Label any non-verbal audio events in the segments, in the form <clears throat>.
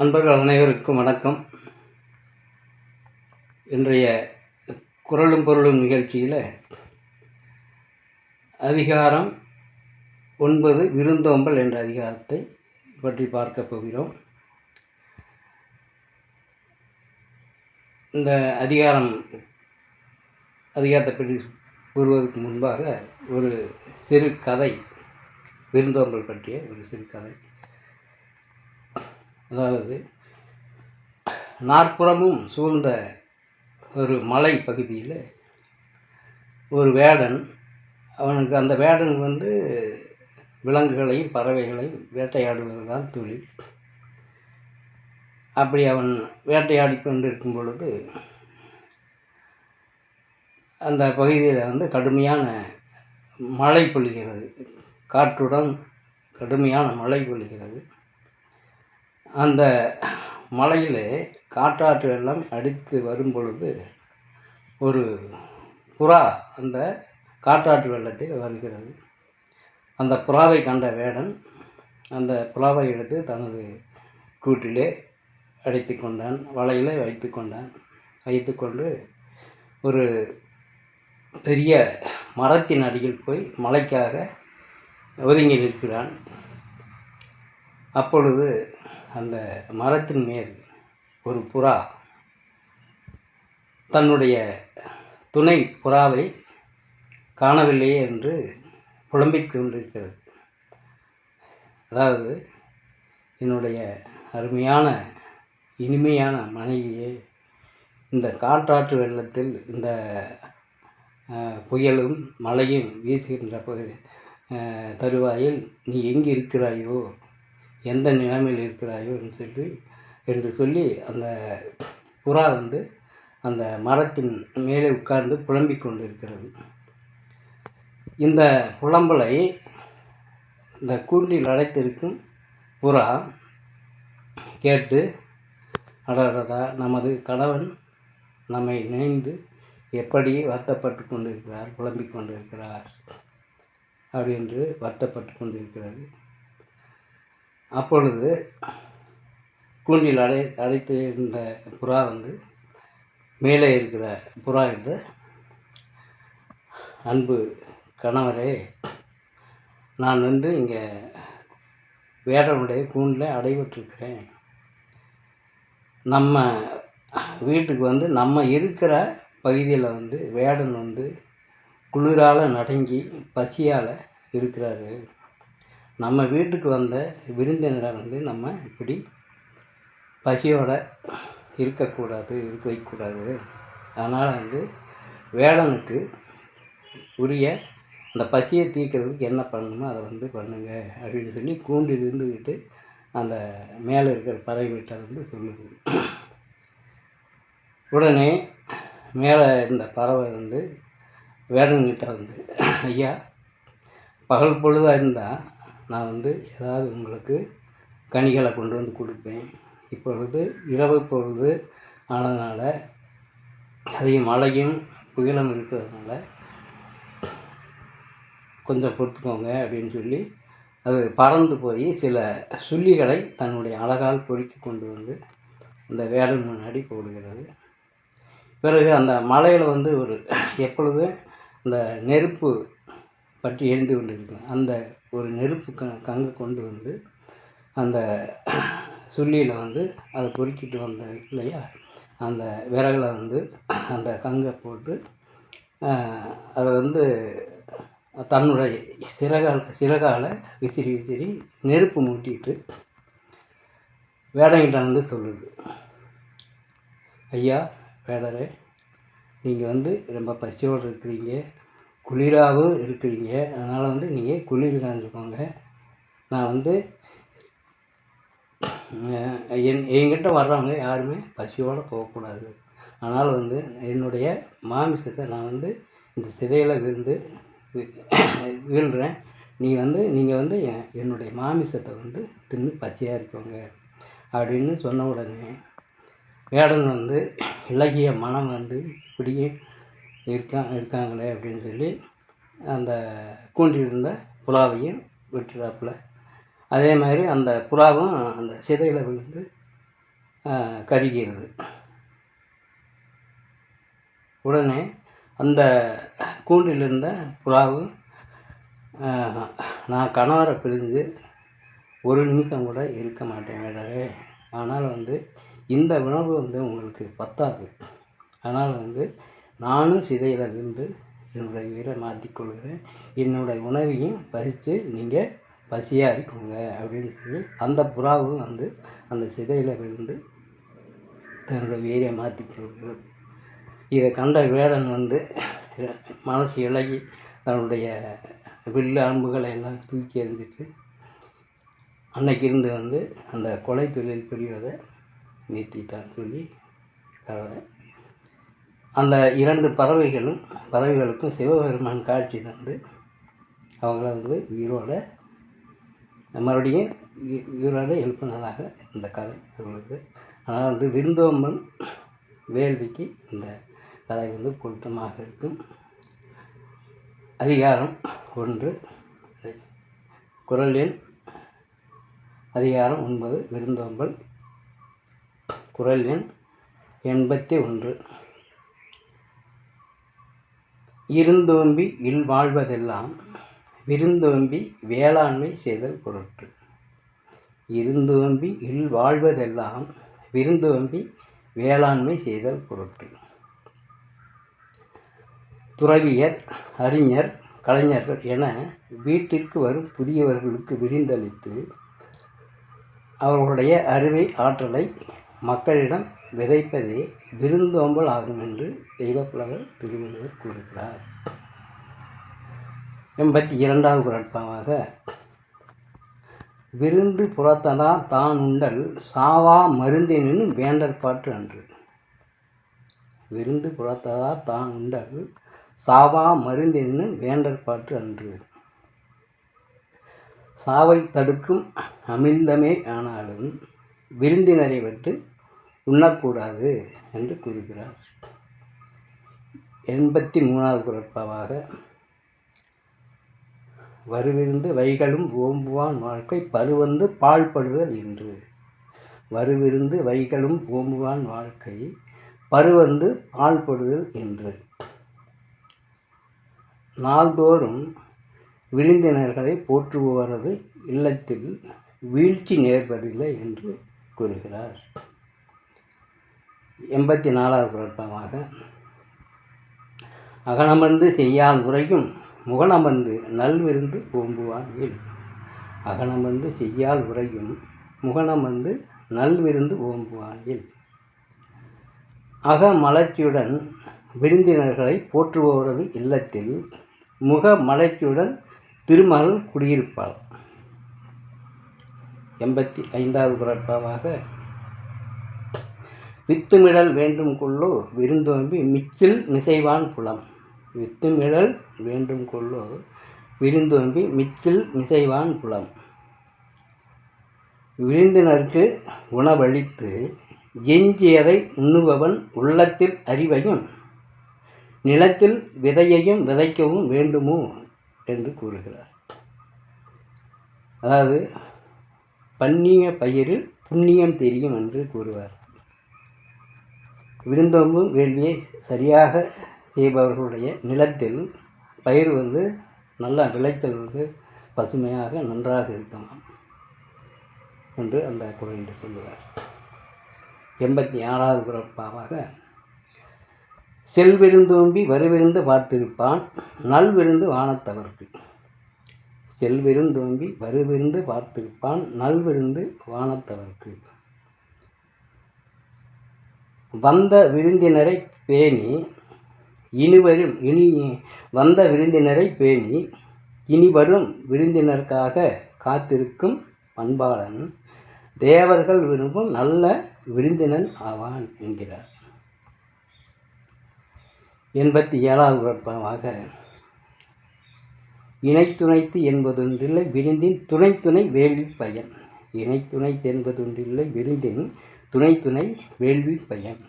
அன்பர்கள் அனைவருக்கும் வணக்கம். இன்றைய குரலும் பொருளும் நிகழ்ச்சியில் அதிகாரம் ஒன்பது விருந்தோம்பல் என்ற அதிகாரத்தை பற்றி பார்க்க போகிறோம். இந்த அதிகாரம் அதிகாரத்தை பற்றி கூறுவதற்கு முன்பாக ஒரு சிறு கதை விருந்தோம்பல் பற்றிய ஒரு சிறு கதை. அதாவது நாற்புறமும் சூழ்ந்த ஒரு மலை பகுதியில் ஒரு வேடன் அவனுக்கு அந்த வேடன் வந்து விலங்குகளையும் பறவைகளையும் வேட்டையாடுவது தான் தொழில். அப்படி அவன் வேட்டையாடி கொண்டு இருக்கும் பொழுது அந்த பகுதியில் வந்து கடுமையான மழை பொழிகிறது. காற்றுடன் கடுமையான மழை பொழிகிறது. அந்த மலையில் காற்றாற்று வெள்ளம் அடித்து வரும் பொழுது ஒரு புறா அந்த காற்றாற்று வெள்ளத்தில் வருகிறது. அந்த புறாவை கண்ட வேடன் அந்த புறாவை எடுத்து தனது கூட்டிலே அடைத்து கொண்டான் வலையில் வைத்து கொண்டான். வைத்து கொண்டு ஒரு பெரிய மரத்தின் அடியில் போய் மலைக்காக ஒதுங்கி நிற்கிறான். அப்பொழுது அந்த மரத்தின் மேல் ஒரு புறா தன்னுடைய துணை புறாவை காணவில்லையே என்று புலம்பிக் கொண்டிருக்கிறது. அதாவது என்னுடைய அருமையான இனிமையான மனைவியே இந்த காற்றாற்று வெள்ளத்தில் இந்த புயலும் மழையும் வீசுகின்ற பகுதி தருவாயில் நீ எங்கே இருக்கிறாயோ எந்த நிலைமையில் இருக்கிறாயோ என்று சொல்லி என்று சொல்லி அந்த புறா வந்து அந்த மரத்தின் மேலே உட்கார்ந்து புலம்பிக் கொண்டிருக்கிறது. இந்த புலம்பலை இந்த கூண்டில் அடைத்திருக்கும் புறா கேட்டு அடடடா நமது கணவன் நம்மை நினைந்து எப்படி வருத்தப்பட்டு கொண்டிருக்கிறார் புலம்பிக் கொண்டிருக்கிறார் அப்படி என்று வருத்தப்பட்டு கொண்டிருக்கிறது. அப்பொழுது கூண்டில் அடை அடைத்து இருந்த புறா வந்து மேலே இருக்கிற புறா என்று அன்பு கணவரே நான் வந்து இங்கே வேடனுடைய கூண்டில் அடைபட்டிருக்கிறேன். நம்ம வீட்டுக்கு வந்து நம்ம இருக்கிற பகுதியில் வந்து வேடன் வந்து குளிரால் நடுங்கி பசியால் இருக்கிறாரு. நம்ம வீட்டுக்கு வந்த விருந்தினரை வந்து நம்ம இப்படி பசியோடு இருக்கக்கூடாது இருக்க வைக்கக்கூடாது. அதனால் வந்து வேடனுக்கு உரிய அந்த பசியை தீர்க்கிறதுக்கு என்ன பண்ணணுமோ அதை வந்து பண்ணுங்கள் அப்படின்னு சொல்லி கூண்டில் இருந்துக்கிட்டு அந்த மேலே இருக்கிற பறவை வீட்டை வந்து சொல்லுது. உடனே மேலே இருந்த பறவை வந்து வேடன்கிட்ட வந்து ஐயா பகல் பொழுதாக இருந்தால் நான் வந்து ஏதாவது உங்களுக்கு கனிகளை கொண்டு வந்து கொடுப்பேன். இப்பொழுது இரவு பொழுது ஆனதுனால அதிகம் மழையும் புயலும் இருக்கிறதுனால கொஞ்சம் பொறுத்துக்கோங்க அப்படின்னு சொல்லி அது பறந்து போய் சில சுள்ளிகளை தன்னுடைய அழகால் பொறுக்கி கொண்டு வந்து அந்த வேடன் முன்னாடி போடுகிறது. பிறகு அந்த மலையில் வந்து ஒரு எப்பொழுதும் இந்த நெருப்பு பற்றி எரிந்து கொண்டிருக்கும். அந்த ஒரு நெருப்பு க கங்கை கொண்டு வந்து அந்த சுள்ளியில் வந்து அதை பொறுக்கிட்டு வந்த இல்லையா? அந்த விறகுல வந்து அந்த கங்கை போட்டு அதை வந்து தன்னுடைய சிறகால் சிறகால விசிறி விசிறி நெருப்பு மூட்டிட்டு வேடங்கிட்ட வந்து சொல்லுது. ஐயா வேடரே நீங்கள் வந்து ரொம்ப பசியோடு இருக்கிறீங்க. குளிராகவும் இருக்கிறீங்க. அதனால் வந்து நீங்கள் குளிர் காஞ்சிக்கோங்க நான் வந்து என் என்கிட்ட வர்றவங்க யாருமே பசியோடு போகக்கூடாது. அதனால் வந்து என்னுடைய மாமிசத்தை நான் வந்து இந்த சிதையில் விழுந்து வீழ்கிறேன் நீ வந்து நீங்கள் வந்து என் என்னுடைய மாமிசத்தை வந்து தின்னு பச்சையாக இருக்கோங்க. அப்படின்னு சொன்ன உடனே வேடன் வந்து இலகிய மனம் வந்து இப்படியே இருக்கா இருக்காங்களே அப்படின்னு சொல்லி அந்த கூண்டில் இருந்த புறாவையும் விட்டுறாப்புல. அதே மாதிரி அந்த புறாவும் அந்த சிதையில் விழுந்து கருகிறது உடனே அந்த கூண்டில் இருந்த புறாவு நான் கணவரை பிரிஞ்சு ஒரு நிமிஷம் கூட இருக்க மாட்டேன் வேடரே ஆனால் வந்து இந்த உணவு வந்து உங்களுக்கு பத்தாது. ஆனால் வந்து நானும் சிதையில் விழுந்து என்னுடைய உயிரை மாற்றிக்கொள்கிறேன் என்னுடைய உணவையும் பறித்து நீங்கள் பசியாக இருக்குங்க அப்படின்னு சொல்லி அந்த புறாவும் வந்து அந்த சிதையில் விழுந்து தன்னுடைய உயிரை மாற்றிக்கொள்கிறது இதை கண்ட வேடன் வந்து மனசு இழகி தன்னுடைய வில்லு அம்புகளை எல்லாம் தூக்கி எறிஞ்சிட்டு அன்னைக்கு இருந்து வந்து அந்த கொலை தொழில் புரிவதை நிறுத்திட்டான்னு சொல்லி கதை. அந்த இரண்டு பறவைகளும் பறவைகளுக்கும் சிவபெருமான் காட்சி தந்து அவங்கள வந்து உயிரோட மறுபடியும் உயி- உயிரோட எழுப்பினதாக இந்த கதை சொல்லுது. ஆனால் வந்து விருந்தோம்பன் வேள்விக்கு இந்த கதை வந்து பொருத்தமாக இருக்கும். அதிகாரம் ஒன்று. குரல் எண் அதிகாரம் ஒன்பது. விருந்தோம்பல். குரல் எண் எண்பத்தி ஒன்று. இருந்தோம்பி இல் வாழ்வதெல்லாம் விருந்தோம்பி வேளாண்மை செய்தல் பொருட்டு. இருந்தோம்பி இல் வாழ்வதெல்லாம் விருந்தோம்பி வேளாண்மை செய்தல் பொருட்டு. துறவியர் அறிஞர் கலைஞர்கள் என வீட்டிற்கு வரும் புதியவர்களுக்கு விருந்தளித்து அவர்களுடைய அறிவை ஆற்றலை மக்களிடம் விதைப்பதே விருந்தோம்பல் ஆகும் என்று தெய்வப்புலவர் திருவள்ளுவர் கூறுகிறார். எண்பத்தி இரண்டாவது குரட்பாவாக விருந்து புறத்ததா தான் உண்டல் சாவா மருந்தினும் வேண்டற்பாட்டு அன்று. விருந்து புறத்ததா தான் உண்டல் சாவா மருந்தினும் வேண்டற்பாட்டு அன்று. சாவை தடுக்கும் அமிழ்தமே ஆனாலும் விருந்தினரை விட்டு உண்ணக்கூடாது என்று கூறுகிறார். எண்பத்தி மூணாவது குரட்பாவாக வருவிருந்து வைகளும் ஓம்புவான் வாழ்க்கை பருவந்து பாழ்படுதல் என்று வருவிருந்து வைகளும் ஓம்புவான் வாழ்க்கை பருவந்து பாழ்படுதல் என்று நாள்தோறும் விருந்தினர்களை போற்றுபவரது இல்லத்தில் வீழ்ச்சி நேர்வதில்லை என்று கூறுகிறார். எண்பத்தி நாலாவது குரட்பமாக அகனமர்ந்து செய்யால் உரையும் முகனமர்ந்து நல்விருந்து ஓம்புவான் வில். அகனமர்ந்து செய்யால் உரையும் முகனமர்ந்து நல்விருந்து ஓம்புவான் வில். அகமலர்ச்சியுடன் விருந்தினர்களை போற்றுபவரது இல்லத்தில் முக மலர்ச்சியுடன் திருமகள் குடியிருப்பாள். எண்பத்தி ஐந்தாவது குரட்பாவாக வித்துமிடல் வேண்டும் கொள்ளோ விருந்தோம்பி மிச்சில் மிசைவான் புலம். வித்துமிடல் வேண்டும் கொள்ளோ விருந்தோம்பி மிச்சில் மிசைவான் புலம். விருந்தினருக்கு உணவளித்து எஞ்சியதை உண்ணுபவன் உள்ளத்தில் அறிவையும் நிலத்தில் விதையையும் விதைக்கவும் வேண்டுமோ என்று கூறுகிறார். அதாவது பண்ணிய பயிரில் புண்ணியம் தெரியும் என்று கூறுவார். விருந்தோம்பும் வேள்வியை சரியாக செய்பவர்களுடைய நிலத்தில் பயிர் வந்து நல்லா விளைச்சல் வந்து பசுமையாக நன்றாக இருக்கும் என்று அந்த குழந்தை சொல்லுவார். எண்பத்தி ஆறாவது குரப்பாவாக செல்விருந்தோம்பி வருவிருந்து பார்த்திருப்பான் நல்விருந்து வானத்தவர்க்கு. செல்விருந்தோம்பி வருவிருந்து பார்த்திருப்பான் நல்விருந்து வானத்தவர்க்கு. வந்த விருந்தினரை பேணி இனிவரும் இனி வந்த விருந்தினரை பேணி இனி வரும் விருந்தினருக்காக காத்திருக்கும் பண்பாளன் தேவர்கள் விரும்பும் நல்ல விருந்தினன் ஆவான் என்கிறார். எண்பத்தி ஏழாவது குழப்பமாக இணைத்துணைத்து என்பதொன்றில்லை விருந்தின் துணை துணை வேலி பயன் இணைத்துணைத்து என்பதொன்றில்லை விருந்தின் துணை துணை வேள்வி பயன்.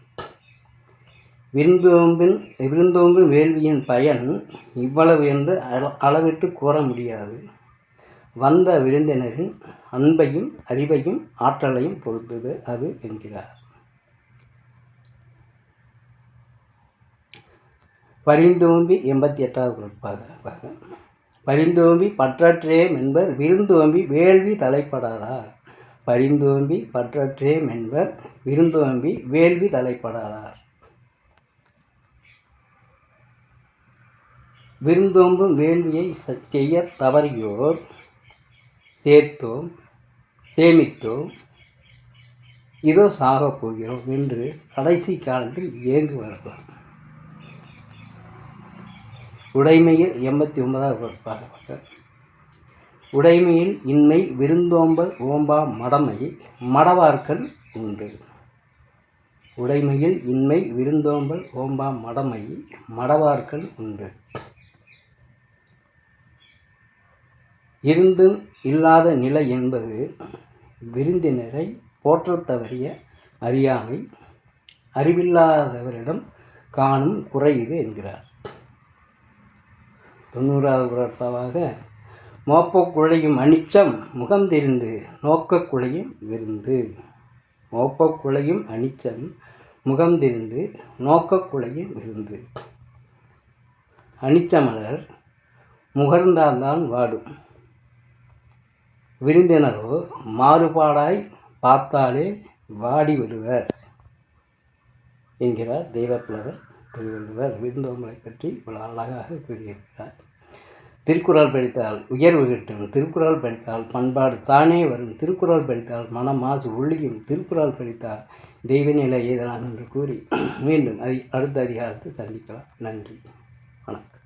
விருந்தோம்பின் விருந்தோம்பின் வேள்வியின் பயன் இவ்வளவு என்று அளவிட்டு கூற முடியாது. வந்த விருந்தினரின் அன்பையும் அறிவையும் ஆற்றலையும் பொறுத்தது அது என்கிறார். பரிந்தோம்பி எண்பத்தி எட்டாவது குறிப்பாக பரிந்தோம்பி பற்றற்றேம் என்பர் விருந்தோம்பி வேள்வி தலைப்படாதா? பரிந்தோம்பி பற்றற்றேம் என்பர் விருந்தோம்பி வேள்வி தலைப்படாதார். விருந்தோம்பும் வேள்வியை செய்ய தவறியோர் சேர்த்தோம் சேமித்தோம் இதோ சாகப் போகிறோம் என்று கடைசி காலத்தில் ஏங்குவார்கள் உடைமையில் எண்பத்தி ஒன்பதாவது பொறுப்பாக உடைமையில் இன்மை விருந்தோம்பல் ஓம்பா மடமை மடவார்கள் உண்டு. உடைமையில் இன்மை விருந்தோம்பல் ஓம்பா மடமை மடவார்கள் உண்டு. இருந்தும் இல்லாத நிலை என்பது விருந்தினரை போற்றத் தவறிய அறியாமை அறிவில்லாதவரிடம் காணும் குறை இது என்கிறார். தொண்ணூறாவது குரட்பாவாக மோப்பக் குழையும் அனிச்சம் முகம் தெரிந்து நோக்கக் குழையும் விருந்து. மோப்பக் குழையும் அனிச்சம் முகம் தெரிந்து நோக்கக் குழையும் விருந்து. அனிச்சமலர் முகர்ந்தால்தான் வாடும். விருந்தினரோ மாறுபாடாய் பார்த்தாலே வாடி விடுவர் என்கிறார் தெய்வப்புலவர் திருவள்ளுவர். விருந்தோம்பலை பற்றி இவ்வளவு அழகாக கூறியிருக்கிறார். திருக்குறள் படித்தால் உயர்வு கிட்டும் திருக்குறள் படித்தால் பண்பாடு தானே வரும் திருக்குறள் படித்தால் மனம் மாசு திருக்குறள் படித்தால் தெய்வநிலை எய்தலாம் என்று கூறி <clears throat> மீண்டும் அதி அடுத்த அதிகாரத்தை சந்திக்கலாம். நன்றி. வணக்கம்.